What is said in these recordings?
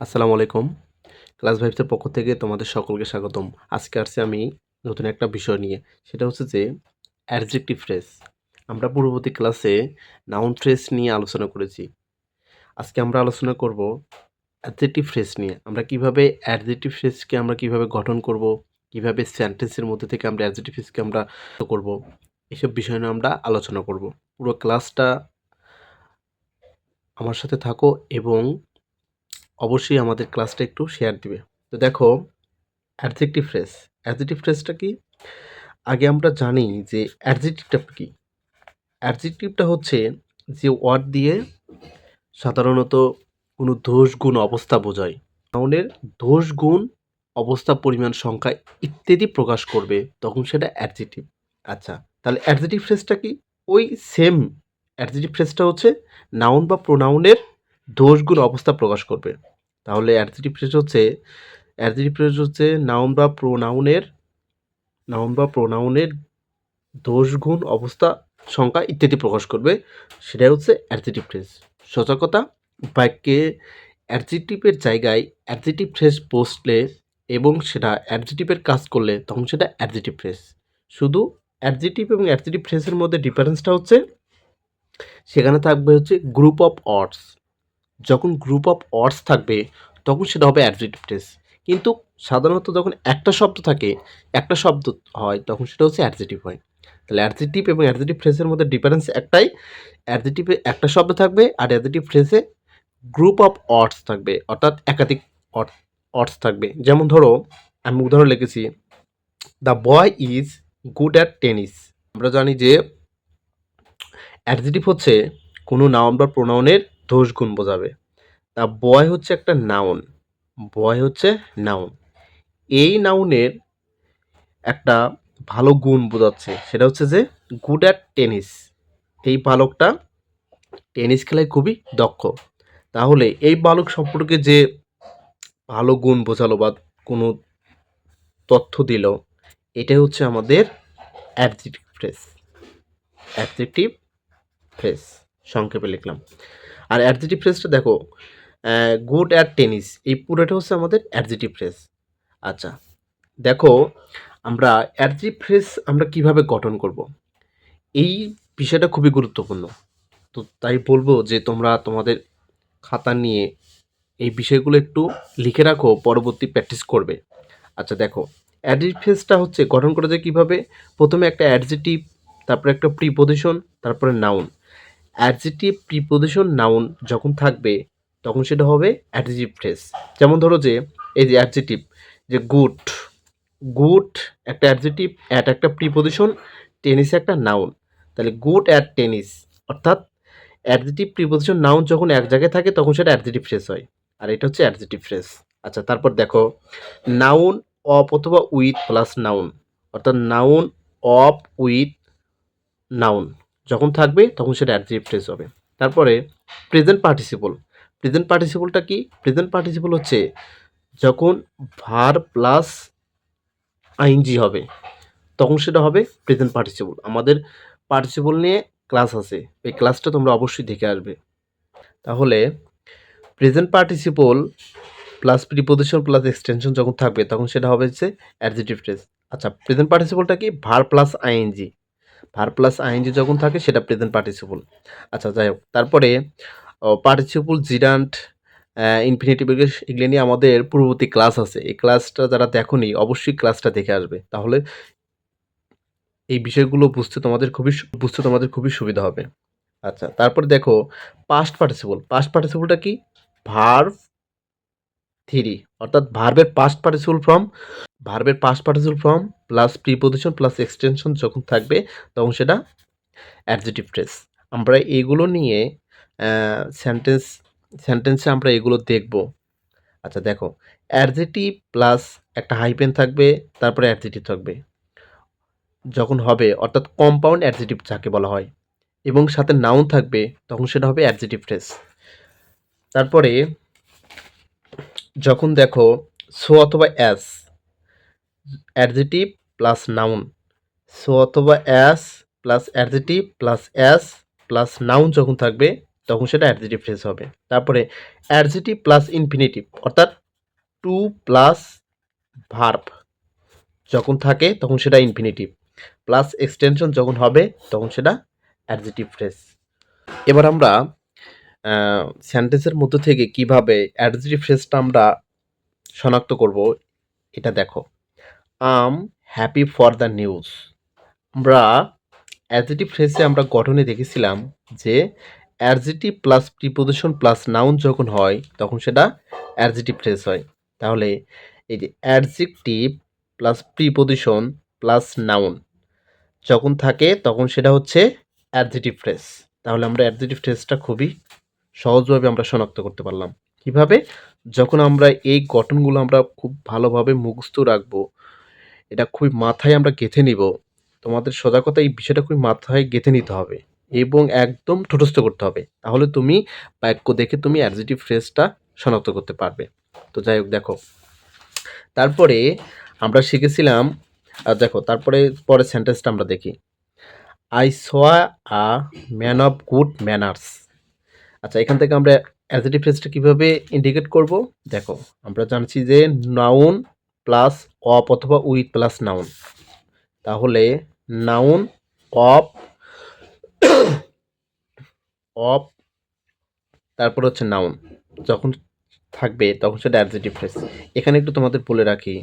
আসসালামু আলাইকুম। ক্লাস ফাইভসের পক্ষ থেকে তোমাদের সকলকে স্বাগতম। আজকে আসছি আমি নতুন একটা বিষয় নিয়ে। সেটা হচ্ছে যে অ্যাডজেক্টিভ ফ্রেস আমরা পূর্ববর্তী ক্লাসে নাউন ফ্রেস নিয়ে আলোচনা করেছি। আজকে আমরা আলোচনা করব অ্যাডজেক্টিভ ফ্রেস নিয়ে। আমরা কীভাবে অ্যাডজেক্টিভ ফ্রেসকে আমরা কীভাবে গঠন করব, কীভাবে সেন্টেন্সের মধ্যে থেকে আমরা অ্যাডজেক্টিভ ফ্রেসকে আমরা করব, এসব বিষয় নিয়ে আমরা আলোচনা করব। পুরো ক্লাসটা আমার সাথে থাকো এবং অবশ্যই আমাদের ক্লাসটা একটু শেয়ার দিবে। তো দেখো অ্যাডজেক্টিভ ফ্রেস অ্যাডজেক্টিভ ফ্রেসটা কি? আগে আমরা জানি যে অ্যাডজেক্টিভটা কি? অ্যাডজেক্টিভটা হচ্ছে যে ওয়ার্ড দিয়ে সাধারণত কোনো দোষ গুণ অবস্থা বোঝায়। নাউনের দোষ গুণ অবস্থা পরিমাণ সংখ্যা ইত্যাদি প্রকাশ করবে, তখন সেটা অ্যাডজেক্টিভ আচ্ছা তাহলে অ্যাডজেক্টিভ ফ্রেসটা কি? ওই সেম অ্যাডজেক্টিভ ফ্রেসটা হচ্ছে নাউন বা প্রোনাউনের দোষ গুণ অবস্থা প্রকাশ করবে। তাহলে অ্যাডজেক্টিভ ফ্রেজ হচ্ছে অ্যাডজেক্টিভ ফ্রেজ হচ্ছে নাউন বা প্রোনাউনের নাউন বা প্রোনাউনের দোষ গুণ অবস্থা, সংখ্যা ইত্যাদি প্রকাশ করবে। সেটাই হচ্ছে অ্যাডজেক্টিভ ফ্রেজ সোজা কথা বাক্যে অ্যাডজেক্টিভের জায়গায় অ্যাডজেক্টিভ ফ্রেজ বসলে এবং সেটা অ্যাডজেক্টিভের কাজ করলে তখন সেটা অ্যাডজেটিভ ফ্রেজ শুধু অ্যাডজেক্টিভ এবং অ্যাডজেক্টিভ ফ্রেজের মধ্যে ডিফারেন্সটা হচ্ছে, সেখানে থাকবে হচ্ছে গ্রুপ অফ অর্ডস যখন গ্রুপ অফ অর্ডস থাকবে, তখন সেটা হবে অ্যাডজেক্টিভ ফ্রেজ কিন্তু সাধারণত যখন একটা শব্দ থাকে, একটা শব্দ হয়, তখন সেটা হচ্ছে অ্যাডজেক্টিভ হয়। তাহলে অ্যাডজেক্টিভ এবং অ্যাডজেক্টিভ ফ্রেজের মধ্যে ডিফারেন্স একটাই। অ্যাডজেক্টিভে একটা শব্দ থাকবে আর অ্যাডজেক্টিভ ফ্রেজে গ্রুপ অফ অর্ডস থাকবে, অর্থাৎ একাধিক অর্ডস থাকবে। যেমন ধরো, আমি উদাহরণ লিখেছি। The boy is good at tennis আমরা জানি যে অ্যাডজেক্টিভ হচ্ছে কোনো নাউন বা প্রোনাউনের দোষ গুণ বোঝাবে। তা বয় হচ্ছে একটা নাউন বয় হচ্ছে নাউন এই নাউনের একটা ভালো গুণ বোঝাচ্ছে। সেটা হচ্ছে যে গুড অ্যাট টেনিস এই বালকটা টেনিস খেলায় খুবই দক্ষ। তাহলে এই বালক সম্পর্কে যে ভালো গুণ বোঝালো বা কোনো তথ্য দিল, এটাই হচ্ছে আমাদের অ্যাডজেক্টিভ ফ্রেস অ্যাডজেক্টিভ ফ্রেস সংক্ষেপে লিখলাম। আর অ্যাডজেক্টিভ ফ্রেসটা দেখো গুড অ্যাট টেনিস এই পুরোটা হচ্ছে আমাদের অ্যাডজেক্টিভ ফ্রেস আচ্ছা দেখো, আমরা অ্যাডজেক্টিভ ফ্রেস আমরা কীভাবে গঠন করব? এই বিষয়টা খুবই গুরুত্বপূর্ণ। তো তাই বলব যে তোমরা তোমাদের খাতা নিয়ে এই বিষয়গুলো একটু লিখে রাখো, পরবর্তী প্র্যাকটিস করবে। আচ্ছা দেখো অ্যাডজেক্টিভ ফ্রেসটা হচ্ছে গঠন করা যায় কীভাবে? প্রথমে একটা অ্যাডজেক্টিভ তারপরে একটা প্রিপোজিশন তারপরে নাউন অ্যাডজেক্টিভ প্রিপোজিশন নাউন যখন থাকবে, তখন সেটা হবে অ্যাডজেক্টিভ ফ্রেস যেমন ধরো যে, এই যে অ্যাডজেক্টিভ যে গুড গুড একটা অ্যাডজেক্টিভ অ্যাট একটা প্রিপোজিশন টেনিস একটা নাউন তাহলে গুড অ্যাট টেনিস অর্থাৎ অ্যাডজেক্টিভ প্রিপোজিশন নাউন যখন এক জায়গায় থাকে, তখন সেটা অ্যাডজেক্টিভ ফ্রেস হয়। আর এটা হচ্ছে অ্যাডজেক্টিভ ফ্রেস আচ্ছা তারপর দেখো নাউন অফ অথবা উইথ প্লাস নাউন অর্থাৎ নাউন অফ উইথ নাউন যখন থাকবে, তখন সেটা অ্যাডজেক্টিভ ফ্রেজ হবে। তারপরে প্রেজেন্ট পার্টিসিপল প্রেজেন্ট পার্টিসিপলটা কি? প্রেজেন্ট পার্টিসিপল হচ্ছে যখন ভার প্লাস আইনজি হবে, তখন সেটা হবে প্রেজেন্ট পার্টিসিপল আমাদের পার্টিসিপল নিয়ে ক্লাস আছে। এই ক্লাসটা তোমরা অবশ্যই দেখে আসবে। তাহলে present participle plus preposition plus extension যখন থাকবে, তখন সেটা হবে হচ্ছে অ্যাডজেক্টিভ ফ্রেজ আচ্ছা প্রেজেন্ট পার্টিসিপলটা কি? Verb plus ING verb plus ING যখন থাকে, সেটা প্রেজেন্ট পার্টিসিপল আচ্ছা যাই হোক, তারপরে পার্টিসিপল জিরান্ট ইনফিনিটিভ এগুলো নিয়ে আমাদের পূর্ববর্তী ক্লাস আছে। এই ক্লাসটা যারা দেখোনি, অবশ্যই ক্লাসটা দেখে আসবে। তাহলে এই বিষয়গুলো বুঝতে তোমাদের খুবই বুঝতে তোমাদের খুবই সুবিধা হবে। আচ্ছা তারপরে দেখো পাস্ট পার্টিসিপল পাস্ট পার্টিসিপলটা কি? ভার্ভ থ্রি অর্থাৎ ভার্বের পাস্ট পার্টিসিপল ফর্ম ভার্বের past participle form plus preposition plus extension যখন থাকবে, তখন সেটা অ্যাডজেটিভ ফ্রেস আমরা এগুলো নিয়ে সেন্টেন্স সেন্টেন্সে আমরা এগুলো দেখব। আচ্ছা দেখো অ্যাডজেটিভ প্লাস একটা হাইপেন থাকবে, তারপরে অ্যাডজেটিভ থাকবে। যখন হবে, অর্থাৎ কম্পাউন্ড অ্যাডজেটিভ যাকে বলা হয়, এবং সাথে নাউন থাকবে, তখন সেটা হবে অ্যাডজেটিভ ফ্রেস তারপরে যখন দেখো সো অথবা as, adjective plus noun. So অথবা as plus adjective plus as plus noun যখন থাকবে, তখন সেটা অ্যাডজেটিভ ফ্রেজ হবে। তারপরে অ্যাডজেটিভ প্লাস ইনফিনিটিভ, অর্থাৎ টু প্লাস ভার্ব যখন থাকে, তখন সেটা ইনফিনিটিভ। প্লাস এক্সটেনশন যখন হবে, তখন সেটা অ্যাডজেটিভ ফ্রেজ এবার আমরা সেন্টেন্সের মধ্যে থেকে কীভাবে অ্যাডজেটিভ ফ্রেজটা আমরা শনাক্ত করব, এটা দেখো। I'm happy for the news আমরা অ্যাডজেটিভ ফ্রেজে আমরা গঠনে দেখেছিলাম যে adjective plus preposition plus noun যখন হয়, তখন সেটা অ্যাডজেটিভ ফ্রেজ হয়। তাহলে এই যে adjective plus preposition plus noun যখন থাকে, তখন সেটা হচ্ছে অ্যাডজেটিভ ফ্রেজ তাহলে আমরা অ্যাডজেটিভ ফ্রেজটা খুবই সহজভাবে আমরা শনাক্ত করতে পারলাম। কীভাবে? যখন আমরা এই গঠনগুলো আমরা খুব ভালোভাবে মুখস্থ রাখব, এটা খুবই মাথায় আমরা গেঁথে নিব, তোমাদের সোজা কথা এই বিষয়টা খুবই মাথায় গেঁথে নিতে হবে এবং একদম ঠোঁটস্থ করতে হবে। তাহলে তুমি বাক্য দেখে তুমি অ্যাডজেটিভ ফ্রেজটা শনাক্ত করতে পারবে। তো যাই হোক, দেখো। তারপরে আমরা শিখেছিলাম আর দেখো, তারপরে পরের সেন্টেন্সটা আমরা দেখি। I saw a man of good manners আচ্ছা এখান থেকে আমরা অ্যাডজেটিভ ফ্রেজটা কীভাবে ইন্ডিকেট করব? দেখো, আমরা জানছি যে নাউন প্লাস অপ অথবা উইথ প্লাস নাউন তাহলে নাউন অপ অপ তারপর হচ্ছে নাউন যখন থাকবে, তখন সেটা অ্যাডজেটিভ ফ্রেজ এখানে একটু তোমাদের বলে রাখি,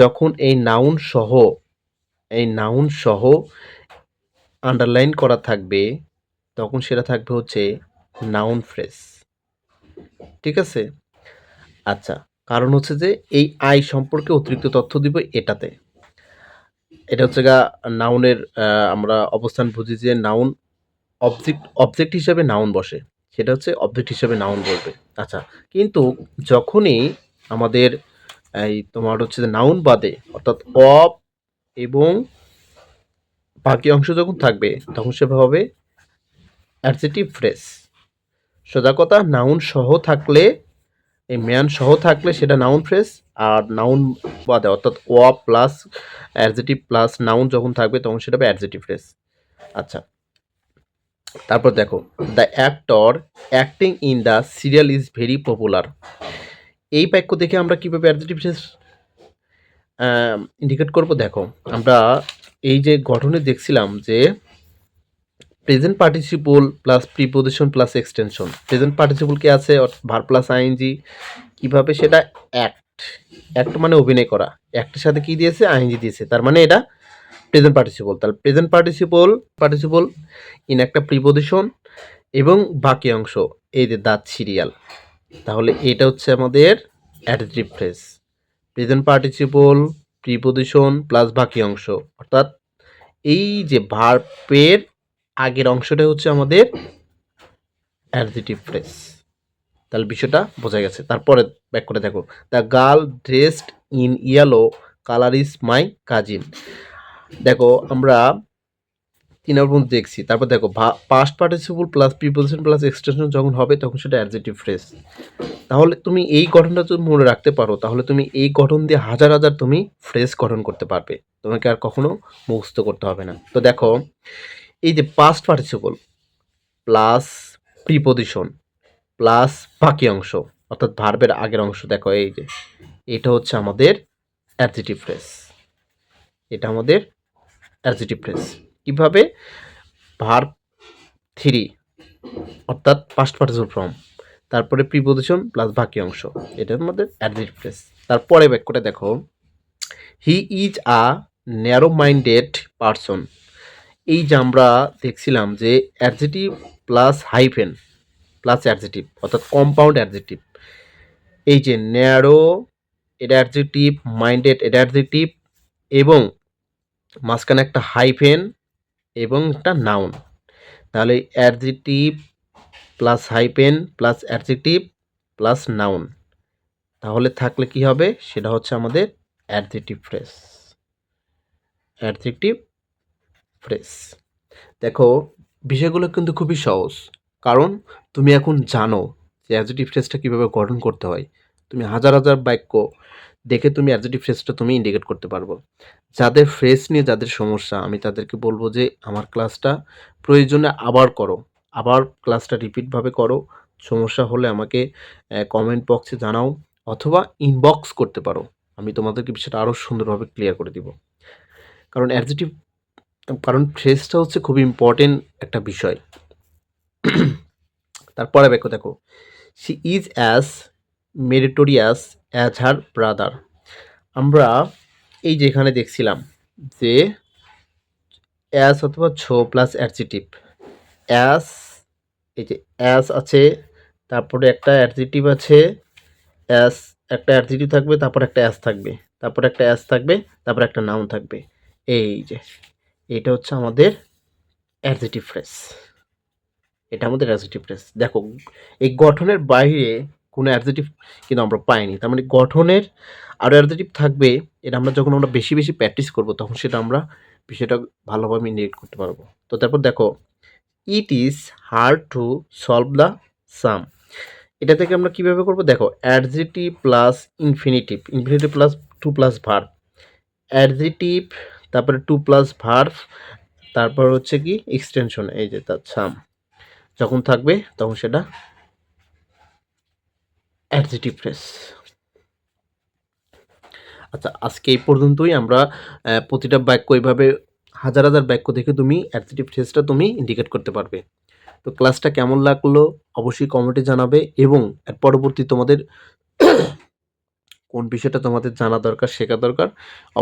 যখন এই নাউন সহ, এই নাউন সহ আন্ডারলাইন করা থাকবে, তখন সেটা থাকবে হচ্ছে নাউন ফ্রেজ। ঠিক আছে? আচ্ছা কারণ হচ্ছে যে এই আই সম্পর্কে অতিরিক্ত তথ্য দিব এটাতে। এটা হচ্ছে গা নাউনের আমরা অবস্থান বুঝি যে নাউন অবজেক্ট অবজেক্ট হিসাবে নাউন বসে। সেটা হচ্ছে অবজেক্ট হিসাবে নাউন বলবে। আচ্ছা কিন্তু যখনই আমাদের, এই তোমার হচ্ছে যে নাউন বাদে, অর্থাৎ অব এবং বাকি অংশ যখন থাকবে, তখন সে হবে অ্যাডজেটিভ ফ্রেস সোজা কথা নাউন সহ থাকলে, এই ম্যান সহ থাকলে সেটা নাউন ফ্রেস আর নাউন বাদে অর্থাৎ ও প্লাস অ্যাডজেটিভ প্লাস নাউন যখন থাকবে তখন সেটা হবে অ্যাডজেটিভ ফ্রেস আচ্ছা তারপর দেখো the actor acting in the serial is very popular এই বাক্য দেখে আমরা কীভাবে অ্যাডজেটিভ ফ্রেস ইন্ডিকেট করব? দেখো, আমরা এই যে গঠনে দেখছিলাম যে present participle plus preposition plus extension present participle কি আছে? ভার প্লাস আইএনজি কীভাবে সেটা অ্যাক্ট অ্যাক্ট মানে অভিনয় করা। অ্যাক্টের সাথে কি দিয়েছে? আইএনজি দিয়েছে। তার মানে এটা প্রেজেন্ট পার্টিসিপল তাহলে প্রেজেন্ট পার্টিসিপল পার্টিসিপল ইন একটা প্রিপোজিশন এবং বাকি অংশ, এই যে দাঁত সিরিয়াল তাহলে এটা হচ্ছে আমাদের additive phrase present participle preposition plus বাকি অংশ। অর্থাৎ এই যে ভার্বের আগের অংশটা হচ্ছে আমাদের অ্যাডজেটিভ ফ্রেজ তাহলে বিষয়টা বোঝা গেছে। তারপরে ব্যাক করে দেখো। The girl dressed in yellow colour is my cousin দেখো, আমরা তিন নম্বর দেখছি। তারপর দেখো past participle plus preposition plus extension যখন হবে, তখন সেটা অ্যাডজেটিভ ফ্রেজ তাহলে তুমি এই গঠনটা যদি মনে রাখতে পারো, তাহলে তুমি এই গঠন দিয়ে হাজার হাজার তুমি ফ্রেজ গঠন করতে পারবে। তোমাকে আর কখনো মুখস্থ করতে হবে না। তো দেখো এই যে past participle plus preposition plus বাকি অংশ, অর্থাৎ ভার্বের আগের অংশ, দেখো এই যে, এটা হচ্ছে আমাদের অ্যাডজেটিভ ফ্রেজ এটা আমাদের অ্যাডজেটিভ ফ্রেজ কীভাবে? ভার্ব থ্রি অর্থাৎ পাস্ট পার্টিসিপল ফর্ম তারপরে প্রিপোজিশন প্লাস বাকি অংশ এটার মধ্যে অ্যাডজেটিভ ফ্রেজ তারপরে ব্যাক করে দেখো। He is a narrow minded person এই যে আমরা দেখছিলাম যে adjective plus hyphen plus adjective অর্থাৎ কম্পাউন্ড অ্যাডজেটিভ এই যে ন্যারো এটা অ্যাডজেটিভ মাইন্ডেড এটা অ্যাডজেটিভ এবং মাঝখানে একটা হাইফেন এবং একটা নাউন তাহলে adjective plus hyphen plus adjective plus noun তাহলে থাকলে কি হবে? সেটা হচ্ছে আমাদের অ্যাডজেটিভ ফ্রেস অ্যাডজেটিভ ফ্রেস দেখো, বিষয়গুলো কিন্তু খুবই সহজ। কারণ, তুমি এখন জানো যে অ্যাডজেটিভ ফ্রেসটা কীভাবে গঠন করতে হয়। তুমি হাজার হাজার বাক্য দেখে তুমি অ্যাডজেটিভ ফ্রেসটা তুমি ইন্ডিকেট করতে পারব। যাদের ফ্রেস নিয়ে যাদের সমস্যা, আমি তাদেরকে বলব যে, আমার ক্লাসটা প্রয়োজনে আবার করো। আবার ক্লাসটা রিপিটভাবে করো। সমস্যা হলে আমাকে কমেন্ট বক্সে জানাও অথবা ইনবক্স করতে পারো। আমি তোমাদেরকে বিষয়টা আরও সুন্দরভাবে ক্লিয়ার করে দিব। কারণ অ্যাডজেটিভ কারণ ফ্রেজটা হচ্ছে খুব ইম্পর্টেন্ট একটা বিষয়। তারপরে দেখো দেখো। She is as meritorious as her brother আমরা এই যে এখানে দেখছিলাম যে অ্যাস অথবা ছো প্লাস অ্যাডজেটিভ অ্যাস এই যে অ্যাস আছে, তারপরে একটা অ্যাডজেটিভ আছে অ্যাস একটা অ্যাডজেটিভ থাকবে, তারপর একটা অ্যাস থাকবে, তারপর একটা অ্যাস থাকবে, তারপর একটা নাউন থাকবে। এই যে। এটা হচ্ছে আমাদের অ্যাডজেটিভ ফ্রেস এটা আমাদের অ্যাডজেটিভ ফ্রেস দেখো, এই গঠনের বাইরে কোনো অ্যাডজেটিভ কিন্তু আমরা পাইনি। তার মানে গঠনের আরও অ্যাডজেটিভ থাকবে, এটা আমরা যখন আমরা বেশি বেশি প্র্যাকটিস করব, তখন সেটা আমরা বিষয়টা ভালোভাবে ইন্ডিকেট করতে পারব। তো তারপর দেখো it is hard to solve the sum এটা থেকে আমরা কীভাবে করব? দেখো adjective plus infinitive infinitive plus to plus verb adjective তারপরে টু প্লাস ভার্ভ তারপর হচ্ছে কি এক্সটেনশন এই যে তার সাম যখন থাকবে তখন সেটা অ্যাডজেটিভ ফ্রেস আচ্ছা আজকে এই পর্যন্তই। আমরা প্রতিটা বাক্য এইভাবে হাজার হাজার বাক্য দেখে তুমি অ্যাডজেটিভ ফ্রেসটা তুমি ইন্ডিকেট করতে পারবে। তো ক্লাসটা কেমন লাগল? অবশ্যই কমেন্টে জানাবে এবং এর পরবর্তী তোমাদের কোন বিষয়টা তোমাদের জানা দরকার শেখা দরকার,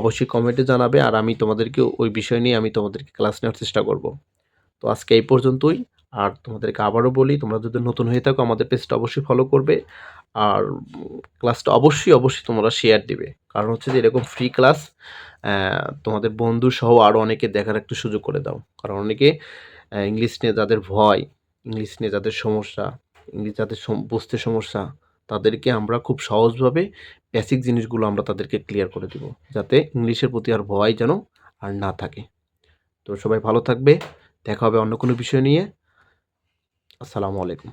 অবশ্যই কমেন্টে জানাবে আর আমি তোমাদেরকে ওই বিষয় নিয়ে আমি তোমাদেরকে ক্লাস নেওয়ার চেষ্টা করব। তো আজকে এই পর্যন্তই, আর তোমাদেরকে আবারও বলি, তোমরা যদি নতুন হয়ে থাকো আমাদের পেজটা অবশ্যই ফলো করবে, আর ক্লাসটা অবশ্যই অবশ্যই তোমরা শেয়ার দিবে। কারণ হচ্ছে যে এরকম ফ্রি ক্লাস তোমাদের বন্ধু সহ আরও অনেকে দেখার একটু সুযোগ করে দাও। কারণ অনেকে ইংলিশ নিয়ে যাদের ভয় ইংলিশ নিয়ে যাদের সমস্যা ইংলিশ যাদের বুঝতে সমস্যা তাদেরকে আমরা খুব সহজভাবে বেসিক জিনিসগুলো আমরা তাদেরকে ক্লিয়ার করে দিব, যাতে ইংলিশের প্রতি আর ভয় যেন আর না থাকে। তো সবাই ভালো থাকবে, দেখা হবে অন্য কোনো বিষয় নিয়ে। আসসালামু আলাইকুম।